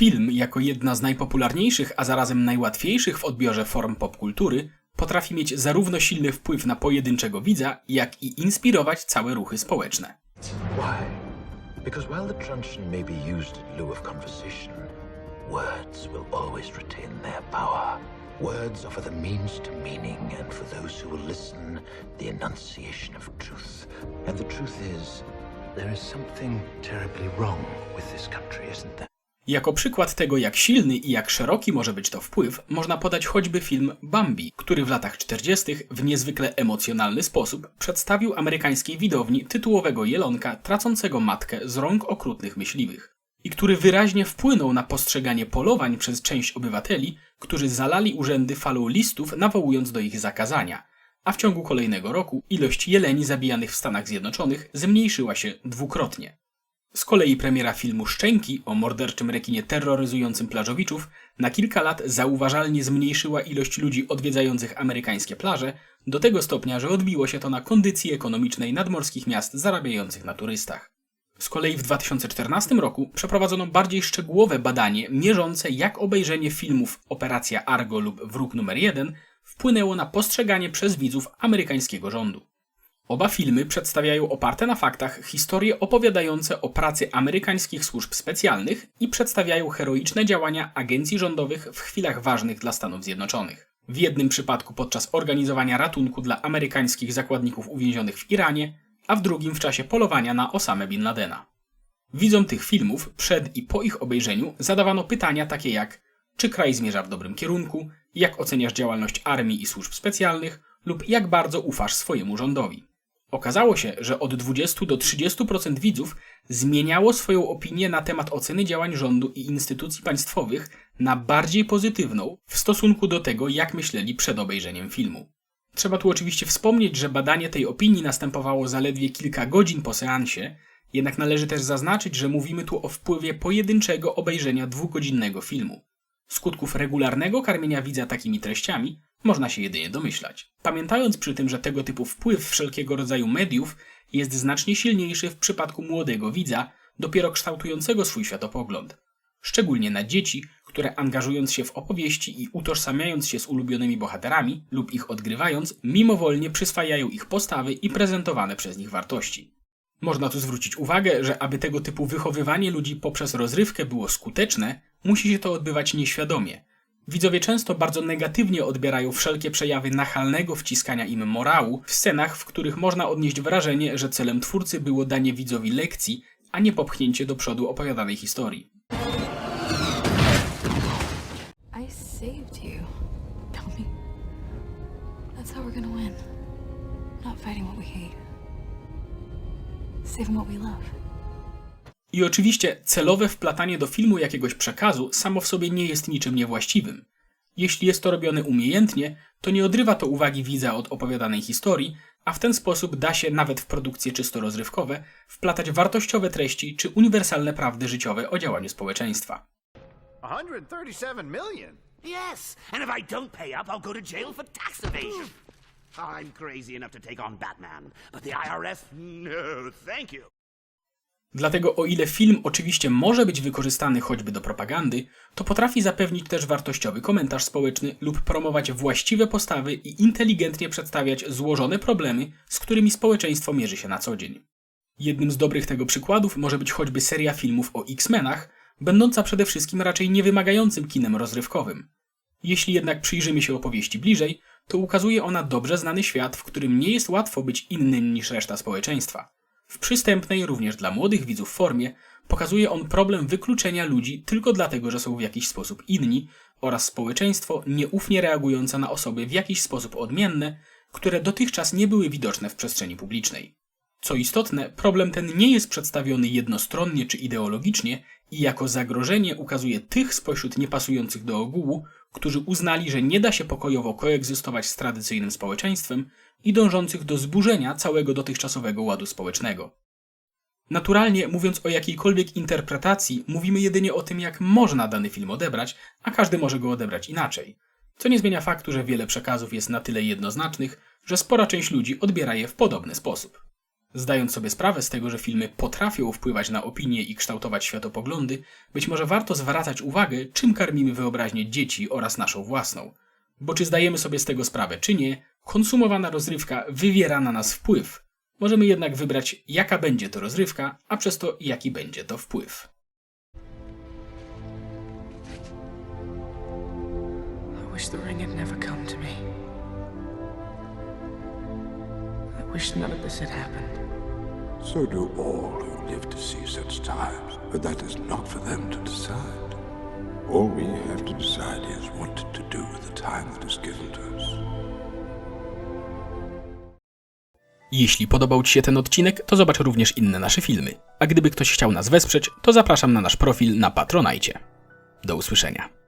Film, jako jedna z najpopularniejszych, a zarazem najłatwiejszych w odbiorze form popkultury, potrafi mieć zarówno silny wpływ na pojedynczego widza, jak i inspirować całe ruchy społeczne. Why? Because while the truncheon may be used in lieu of conversation, words will always retain their power. Words offer the means to meaning, and for those who will listen, the enunciation of truth. And the truth is, there is something terribly wrong with this country, isn't there? Jako przykład tego, jak silny i jak szeroki może być to wpływ, można podać choćby film Bambi, który w latach 40. w niezwykle emocjonalny sposób przedstawił amerykańskiej widowni tytułowego jelonka tracącego matkę z rąk okrutnych myśliwych. I który wyraźnie wpłynął na postrzeganie polowań przez część obywateli, którzy zalali urzędy falą listów, nawołując do ich zakazania. A w ciągu kolejnego roku ilość jeleni zabijanych w Stanach Zjednoczonych zmniejszyła się dwukrotnie. Z kolei premiera filmu Szczęki o morderczym rekinie terroryzującym plażowiczów na kilka lat zauważalnie zmniejszyła ilość ludzi odwiedzających amerykańskie plaże do tego stopnia, że odbiło się to na kondycji ekonomicznej nadmorskich miast zarabiających na turystach. Z kolei w 2014 roku przeprowadzono bardziej szczegółowe badanie mierzące jak obejrzenie filmów Operacja Argo lub Wróg numer 1 wpłynęło na postrzeganie przez widzów amerykańskiego rządu. Oba filmy przedstawiają oparte na faktach historie opowiadające o pracy amerykańskich służb specjalnych i przedstawiają heroiczne działania agencji rządowych w chwilach ważnych dla Stanów Zjednoczonych. W jednym przypadku podczas organizowania ratunku dla amerykańskich zakładników uwięzionych w Iranie, a w drugim w czasie polowania na Osamę Bin Ladena. Widzom tych filmów przed i po ich obejrzeniu zadawano pytania takie jak czy kraj zmierza w dobrym kierunku, jak oceniasz działalność armii i służb specjalnych lub jak bardzo ufasz swojemu rządowi. Okazało się, że od 20 do 30% widzów zmieniało swoją opinię na temat oceny działań rządu i instytucji państwowych na bardziej pozytywną w stosunku do tego, jak myśleli przed obejrzeniem filmu. Trzeba tu oczywiście wspomnieć, że badanie tej opinii następowało zaledwie kilka godzin po seansie, jednak należy też zaznaczyć, że mówimy tu o wpływie pojedynczego obejrzenia dwugodzinnego filmu. Skutków regularnego karmienia widza takimi treściami można się jedynie domyślać. Pamiętając przy tym, że tego typu wpływ wszelkiego rodzaju mediów jest znacznie silniejszy w przypadku młodego widza, dopiero kształtującego swój światopogląd. Szczególnie na dzieci, które angażując się w opowieści i utożsamiając się z ulubionymi bohaterami lub ich odgrywając, mimowolnie przyswajają ich postawy i prezentowane przez nich wartości. Można tu zwrócić uwagę, że aby tego typu wychowywanie ludzi poprzez rozrywkę było skuteczne, musi się to odbywać nieświadomie. Widzowie często bardzo negatywnie odbierają wszelkie przejawy nachalnego wciskania im morału w scenach, w których można odnieść wrażenie, że celem twórcy było danie widzowi lekcji, a nie popchnięcie do przodu opowiadanej historii. I saved you. That's how we're gonna win. Not fighting what we hate. Saving what we love. I oczywiście celowe wplatanie do filmu jakiegoś przekazu samo w sobie nie jest niczym niewłaściwym. Jeśli jest to robione umiejętnie, to nie odrywa to uwagi widza od opowiadanej historii, a w ten sposób da się nawet w produkcje czysto rozrywkowe wplatać wartościowe treści czy uniwersalne prawdy życiowe o działaniu społeczeństwa. 137 million? Yes, and if I don't pay up, I'll go to jail for tax evasion. I'm crazy enough to take on Batman, but the IRS, no, thank you. Dlatego o ile film oczywiście może być wykorzystany choćby do propagandy, to potrafi zapewnić też wartościowy komentarz społeczny lub promować właściwe postawy i inteligentnie przedstawiać złożone problemy, z którymi społeczeństwo mierzy się na co dzień. Jednym z dobrych tego przykładów może być choćby seria filmów o X-Menach, będąca przede wszystkim raczej niewymagającym kinem rozrywkowym. Jeśli jednak przyjrzymy się opowieści bliżej, to ukazuje ona dobrze znany świat, w którym nie jest łatwo być innym niż reszta społeczeństwa. W przystępnej również dla młodych widzów formie pokazuje on problem wykluczenia ludzi tylko dlatego, że są w jakiś sposób inni oraz społeczeństwo nieufnie reagujące na osoby w jakiś sposób odmienne, które dotychczas nie były widoczne w przestrzeni publicznej. Co istotne, problem ten nie jest przedstawiony jednostronnie czy ideologicznie i jako zagrożenie ukazuje tych spośród niepasujących do ogółu, którzy uznali, że nie da się pokojowo koegzystować z tradycyjnym społeczeństwem i dążących do zburzenia całego dotychczasowego ładu społecznego. Naturalnie, mówiąc o jakiejkolwiek interpretacji, mówimy jedynie o tym, jak można dany film odebrać, a każdy może go odebrać inaczej. Co nie zmienia faktu, że wiele przekazów jest na tyle jednoznacznych, że spora część ludzi odbiera je w podobny sposób. Zdając sobie sprawę z tego, że filmy potrafią wpływać na opinie i kształtować światopoglądy, być może warto zwracać uwagę, czym karmimy wyobraźnię dzieci oraz naszą własną. Bo czy zdajemy sobie z tego sprawę, czy nie, konsumowana rozrywka wywiera na nas wpływ. Możemy jednak wybrać, jaka będzie to rozrywka, a przez to jaki będzie to wpływ. I wish the ring had never come to me. Wish none of this had happened. So do all who live to see such times, but that is not for them to decide. All we have to decide is what to do with the time that is given to us. Jeśli podobał Ci się ten odcinek, to zobacz również inne nasze filmy. A gdyby ktoś chciał nas wesprzeć, to zapraszam na nasz profil na Patronajcie. Do usłyszenia.